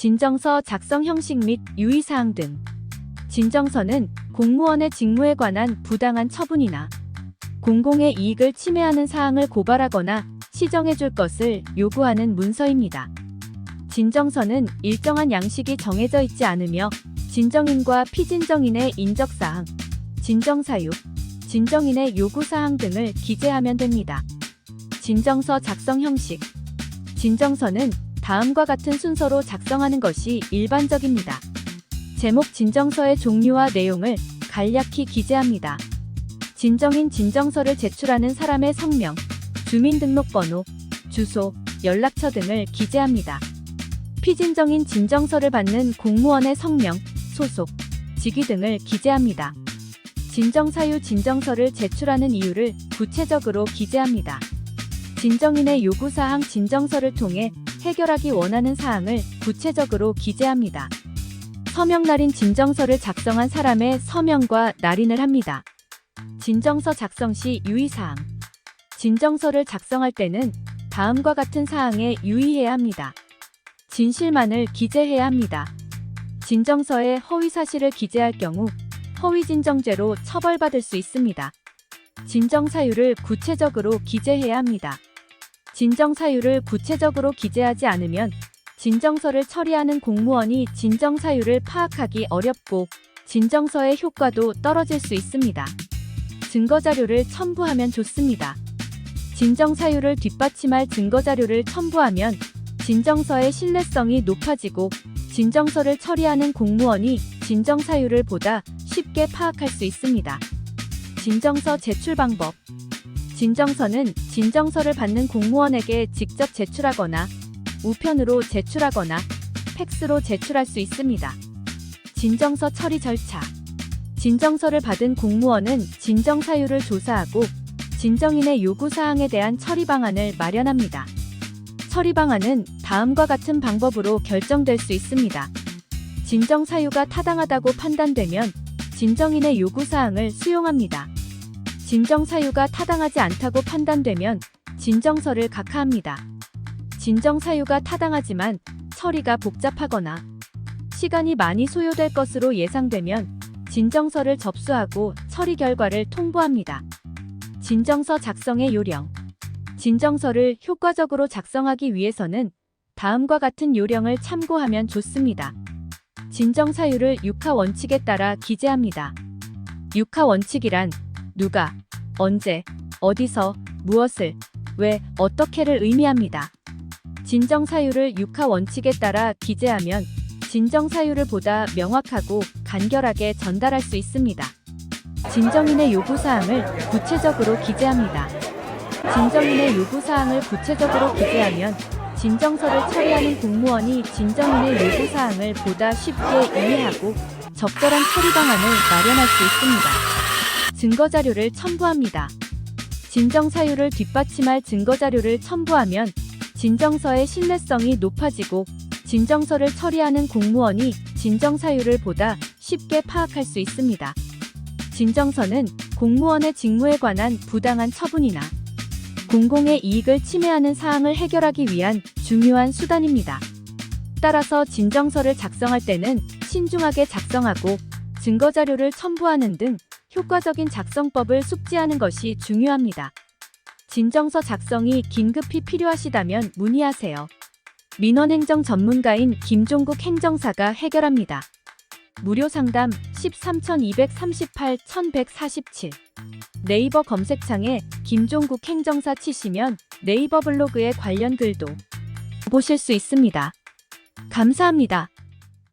진정서 작성 형식 및 유의사항 등. 진정서는 공무원의 직무에 관한 부당한 처분이나 공공의 이익을 침해하는 사항을 고발하거나 시정해 줄 것을 요구하는 문서입니다. 진정서는 일정한 양식이 정해져 있지 않으며 진정인과 피진정인의 인적사항, 진정사유, 진정인의 요구사항 등을 기재하면 됩니다. 진정서 작성 형식 진정서는 다음과 같은 순서로 작성하는 것이 일반적입니다. 제목 진정서의 종류와 내용을 간략히 기재합니다. 진정인 진정서를 제출하는 사람의 성명, 주민등록번호, 주소, 연락처 등을 기재합니다. 피진정인 진정서를 받는 공무원의 성명, 소속, 직위 등을 기재합니다. 진정사유 진정서를 제출하는 이유를 구체적으로 기재합니다. 진정인의 요구사항 진정서를 통해 해결하기 원하는 사항을 구체적으로 기재합니다. 서명 날인 진정서를 작성한 사람의 서명과 날인을 합니다. 진정서 작성 시 유의사항. 진정서를 작성할 때는 다음과 같은 사항에 유의해야 합니다. 진실만을 기재해야 합니다. 진정서에 허위 사실을 기재할 경우 허위 진정죄로 처벌받을 수 있습니다. 진정 사유를 구체적으로 기재해야 합니다. 진정 사유를 구체적으로 기재하지 않으면 진정서를 처리하는 공무원이 진정 사유를 파악하기 어렵고 진정서의 효과도 떨어질 수 있습니다. 증거 자료를 첨부하면 좋습니다. 진정 사유를 뒷받침할 증거 자료를 첨부하면 진정서의 신뢰성이 높아지고 진정서를 처리하는 공무원이 진정 사유를 보다 쉽게 파악할 수 있습니다. 진정서 제출 방법 진정서는 진정서를 받는 공무원에게 직접 제출하거나 우편으로 제출하거나 팩스로 제출할 수 있습니다. 진정서 처리 절차 진정서를 받은 공무원은 진정 사유를 조사하고 진정인의 요구 사항에 대한 처리 방안을 마련합니다. 처리 방안은 다음과 같은 방법으로 결정될 수 있습니다. 진정 사유가 타당하다고 판단되면 진정인의 요구 사항을 수용합니다. 진정 사유가 타당하지 않다고 판단되면 진정서를 각하합니다. 진정 사유가 타당하지만 처리가 복잡하거나 시간이 많이 소요될 것으로 예상되면 진정서를 접수하고 처리 결과를 통보합니다. 진정서 작성의 요령. 진정서를 효과적으로 작성하기 위해서는 다음과 같은 요령을 참고하면 좋습니다. 진정 사유를 육하 원칙에 따라 기재합니다. 육하 원칙이란 누가, 언제, 어디서, 무엇을, 왜, 어떻게를 의미합니다. 진정 사유를 육하 원칙에 따라 기재하면 진정 사유를 보다 명확하고 간결하게 전달할 수 있습니다. 진정인의 요구 사항을 구체적으로 기재합니다. 진정인의 요구 사항을 구체적으로 기재하면 진정서를 처리하는 공무원이 진정인의 요구 사항을 보다 쉽게 이해하고 적절한 처리 방안을 마련할 수 있습니다. 증거자료를 첨부합니다. 진정 사유를 뒷받침할 증거자료를 첨부하면 진정서의 신뢰성이 높아지고 진정서를 처리하는 공무원이 진정 사유를 보다 쉽게 파악할 수 있습니다. 진정서는 공무원의 직무에 관한 부당한 처분이나 공공의 이익을 침해하는 사항을 해결하기 위한 중요한 수단입니다. 따라서 진정서를 작성할 때는 신중하게 작성하고 증거자료를 첨부하는 등 효과적인 작성법을 숙지하는 것이 중요합니다. 진정서 작성이 긴급히 필요하시다면 문의하세요. 민원행정 전문가인 김종국 행정사가 해결합니다. 무료 상담 13238-1147 네이버 검색창에 김종국 행정사 치시면 네이버 블로그에 관련 글도 보실 수 있습니다. 감사합니다.